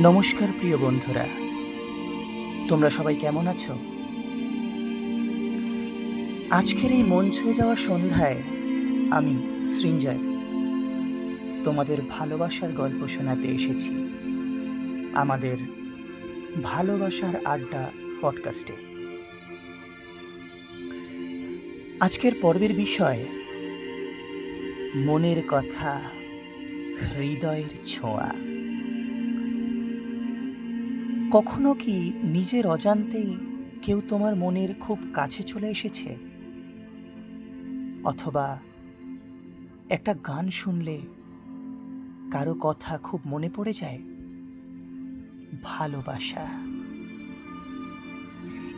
নমস্কার প্রিয় বন্ধুরা। তোমরা সবাই কেমন আছো? আজকের এই মন ছুঁয়ে যাওয়া সন্ধ্যায় আমি সৃঞ্জয় তোমাদের ভালোবাসার গল্প শোনাতে এসেছি আমাদের ভালোবাসার আড্ডা পডকাস্টে। আজকের পর্বের বিষয়, মনের কথা, হৃদয়ের ছোঁয়া। কখনো কি নিজের অজান্তেই কেউ তোমার মনের খুব কাছে চলে এসেছে? অথবা একটা গান শুনলে কারও কথা খুব মনে পড়ে যায়? ভালোবাসা।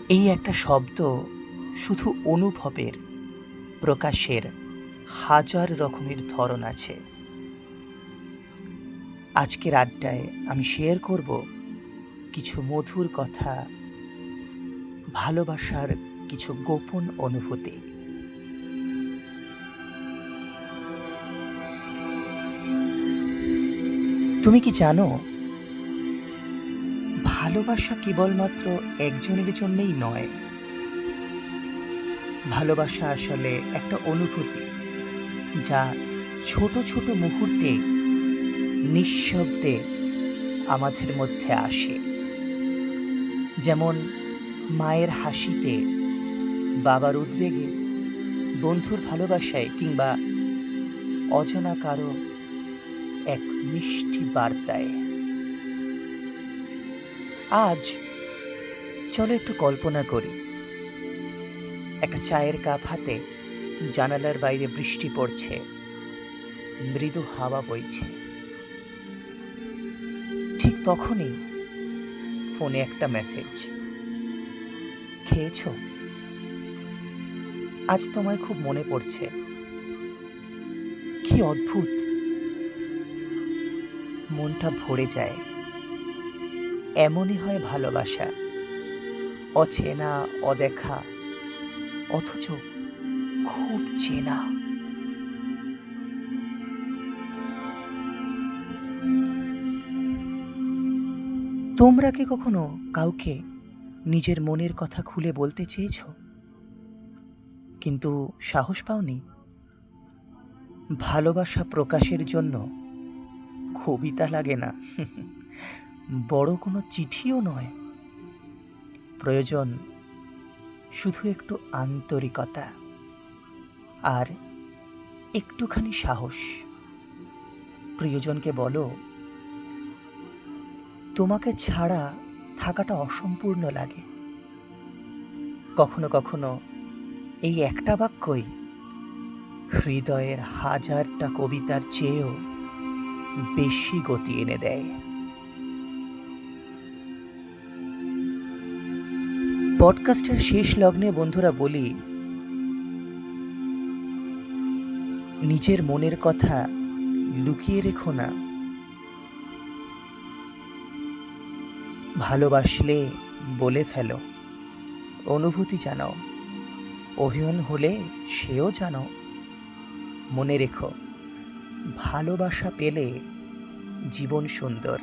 এই একটা শব্দ শুধু অনুভবের, প্রকাশের হাজার রকমের ধরন আছে। আজকের আড্ডায় আমি শেয়ার করব কিছু মধুর কথা, ভালোবাসার কিছু গোপন অনুভূতি। তুমি কি জানো, ভালোবাসা কেবলমাত্র একজনের জন্যই নয়। ভালোবাসা আসলে একটা অনুভূতি, যা ছোট ছোট মুহূর্তে, নিঃশব্দে আমাদের মধ্যে আসে। যেমন মায়ের হাসিতে, বাবার উদ্বেগে, বন্ধুর ভালোবাসায় কিংবা অজানা কারও এক মিষ্টি বার্তায়। আজ চলো একটু কল্পনা করি। একটা চায়ের কাপ হাতে জানালার বাইরে বৃষ্টি পড়ছে, মৃদু হাওয়া বইছে। ঠিক তখনই ফোনে একটা মেসেজ। খেয়েছ? আজ তোমায় খুব মনে পড়ছে। কি অদ্ভুত। মনটা ভরে যায়। এমনই হয় ভালোবাসা। অচেনা, অদেখা, অথচ খুব চেনা। তোমরা কি কখনো কাউকে নিজের মনের কথা খুলে বলতে চেয়েছ? কিন্তু সাহস পাওনি। ভালোবাসা প্রকাশের জন্য কবিতা লাগে না। বড় কোনো চিঠিও নয়। প্রয়োজন শুধু একটু আন্তরিকতা আর একটুখানি সাহস। প্রিয়জনকে বলো তোমাকে ছাড়া থাকাটা অসম্পূর্ণ লাগে। কখনো কখনো এই একটা বাক্যই হৃদয়ের হাজারটা কবিতার চেয়েও বেশি গতি এনে দেয়। পডকাস্টের শেষ লগ্নে বন্ধুরা বলি, নিজের মনের কথা লুকিয়ে রেখো না। ভালোবাসলে বলে ফেলো। অনুভূতি জানাও। অভিমান হলে সেও জানো। মনে রেখো, ভালোবাসা পেলে জীবন সুন্দর,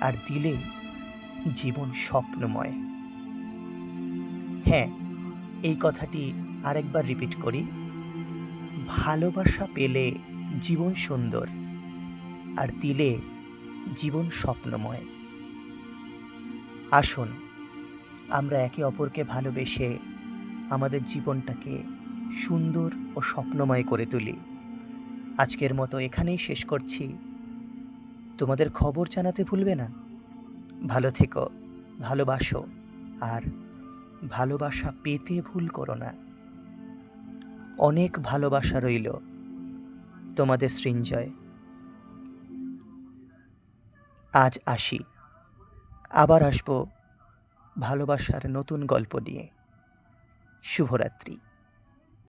আর দিলে জীবন স্বপ্নময়। হ্যাঁ এই কথাটি আরেকবার রিপিট করি। ভালোবাসা পেলে জীবন সুন্দর, আর দিলে জীবন স্বপ্নময়। আসুন, আমরা একে অপরকে ভালোবেসে আমাদের জীবনটাকে সুন্দর ও স্বপ্নময় করে তুলি। আজকের মতো এখানেই শেষ করছি। তোমাদের খবর জানাতে ভুলবে না। ভালো থেকো, ভালোবাসো, আর ভালোবাসা পেতে ভুল করো না। অনেক ভালোবাসা রইল তোমাদের সৃঞ্জয়। আজ আসি। আবার আসব ভালোবাসার নতুন গল্প নিয়ে। শুভরাত্রি।